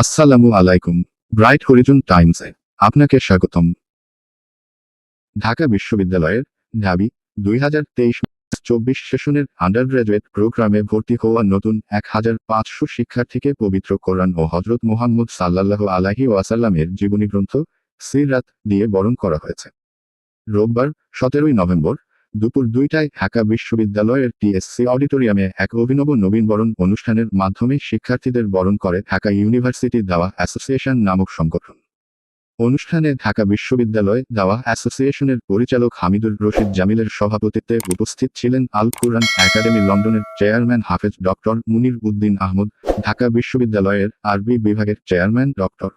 আসসালামু আলাইকুম, ব্রাইট হরিজন টাইমসে আপনাকে স্বাগতম। ঢাকা বিশ্ববিদ্যালয়ের ঢাবি দুই হাজার তেইশ চব্বিশ সেশনের আন্ডারগ্রাজুয়েট প্রোগ্রামে ভর্তি হওয়া নতুন এক হাজার পাঁচশো শিক্ষার্থীকে পবিত্র কোরআন ও হজরত মোহাম্মদ সাল্লাল্লাহু আলাহি ওয়াসাল্লামের জীবনী গ্রন্থ সিরাত দিয়ে বরণ করা হয়েছে। রোববার, সতেরোই নভেম্বর দুপুর দুইটায় ঢাকা বিশ্ববিদ্যালয়ের টিএসসি অডিটোরিয়ামে এক অভিনব নবীনবরণ অনুষ্ঠানের মাধ্যমে শিক্ষার্থীদের বরণ করে ঢাকা ইউনিভার্সিটি দাওয়া অ্যাসোসিয়েশন নামক সংগঠন। অনুষ্ঠানে ঢাকা বিশ্ববিদ্যালয় দাওয়া অ্যাসোসিয়েশনের পরিচালক হামিদুর রশিদ জামিলের সভাপতিত্বে উপস্থিত ছিলেন আল কুরআন একাডেমি লন্ডনের চেয়ারম্যান হাফেজ ডক্টর মুনির উদ্দিন আহমদ, ঢাকা বিশ্ববিদ্যালয়ের আরবি বিভাগের চেয়ারম্যান ডক্টর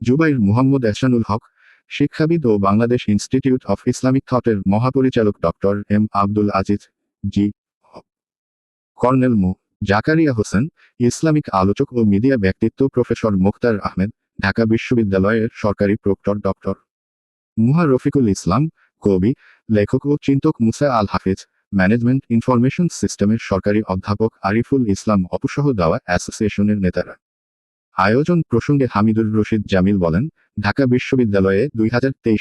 জুবাইর মুহাম্মদ এহসানুল হক শিক্ষাবিদ ও বাংলাদেশ ইনস্টিটিউট অফ ইসলামিক থটের মহাপরিচালক ডক্টর এম আব্দুল আজিজ, জি। কর্নেল মু. জাকারিয়া হোসেন, ইসলামিক আলোচক ও মিডিয়া ব্যক্তিত্ব প্রফেসর মুখতার আহমেদ, ঢাকা বিশ্ববিদ্যালয়ের সরকারি প্রক্টর ডক্টর মুহা রফিকুল ইসলাম, কবি, লেখক ও চিন্তক মুসা আল হাফিজ ম্যানেজমেন্ট ইনফরমেশন সিস্টেমের সরকারি অধ্যাপক আরিফুল ইসলাম অপসহ দাওয়া অ্যাসোসিয়েশনের নেতারা। আয়োজন প্রসঙ্গে হামিদুর রশিদ জামিল বলেন ঢাকা বিশ্ববিদ্যালয়ে দুই হাজার তেইশ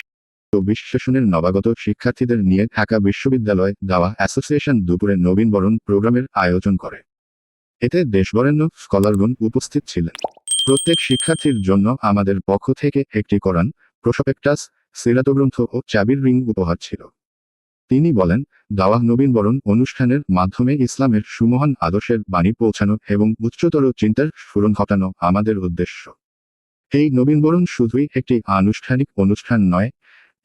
চব্বিশ সেশনের নবাগত শিক্ষার্থীদের নিয়ে ঢাকা বিশ্ববিদ্যালয় দাওয়া অ্যাসোসিয়েশন দুপুরে নবীনবরণ প্রোগ্রামের আয়োজন করে। এতে দেশবরেণ্য স্কলারগণ উপস্থিত ছিলেন। প্রত্যেক শিক্ষার্থীর জন্য আমাদের পক্ষ থেকে একটি কোরআন, প্রসপেক্টাস সিরাতগ্রন্থ ও চাবির রিং উপহার ছিল। তিনি বলেন, দাওয়া নবীনবরণ অনুষ্ঠানের মাধ্যমে ইসলামের সুমহান আদর্শের বাণী পৌঁছানো এবং উচ্চতর চিন্তার স্ফুরণ ঘটানো আমাদের উদ্দেশ্য। এই নবীনবরণ শুধুই একটি আনুষ্ঠানিক অনুষ্ঠান নয়,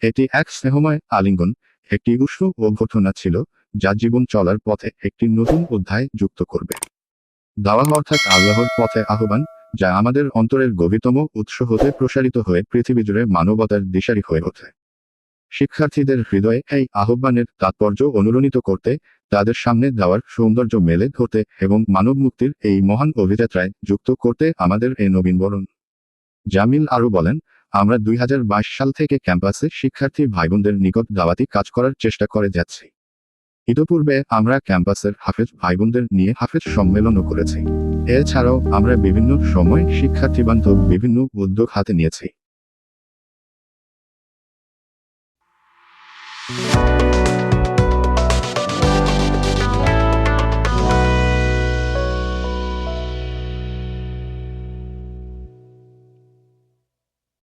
এটি এক স্নেহময় আলিঙ্গন, একটি উষ্ণ অভ্যর্থনা ছিল, যা জীবন চলার পথে একটি নতুন অধ্যায় যুক্ত করবে। দাওয়া অর্থাৎ আল্লাহর পথে আহ্বান, যা আমাদের অন্তরের গভীরতম উৎস হতে প্রসারিত হয়ে পৃথিবী জুড়ে মানবতার দিশারি হয়ে ওঠে। শিক্ষার্থীদের হৃদয়ে এই আহ্বানের তাৎপর্য অনুরণিত করতে, তাদের সামনে দেওয়ার সৌন্দর্য মেলে ধরতে এবং মানব মুক্তির এই মহান অভিযাত্রায় যুক্ত করতে আমাদের এই নবীনবরণ। জামিল আরও বলেন, আমরা দুই হাজার বাইশ সাল থেকে ক্যাম্পাসে শিক্ষার্থী ভাইবোনদের নিকট দাওয়াতি কাজ করার চেষ্টা করে যাচ্ছি। ইতোপূর্বে আমরা ক্যাম্পাসের হাফেজ ভাইবোনদের নিয়ে হাফেজ সম্মেলনও করেছি। এছাড়াও আমরা বিভিন্ন সময় শিক্ষার্থী বান্ধব বিভিন্ন উদ্যোগ হাতে নিয়েছি।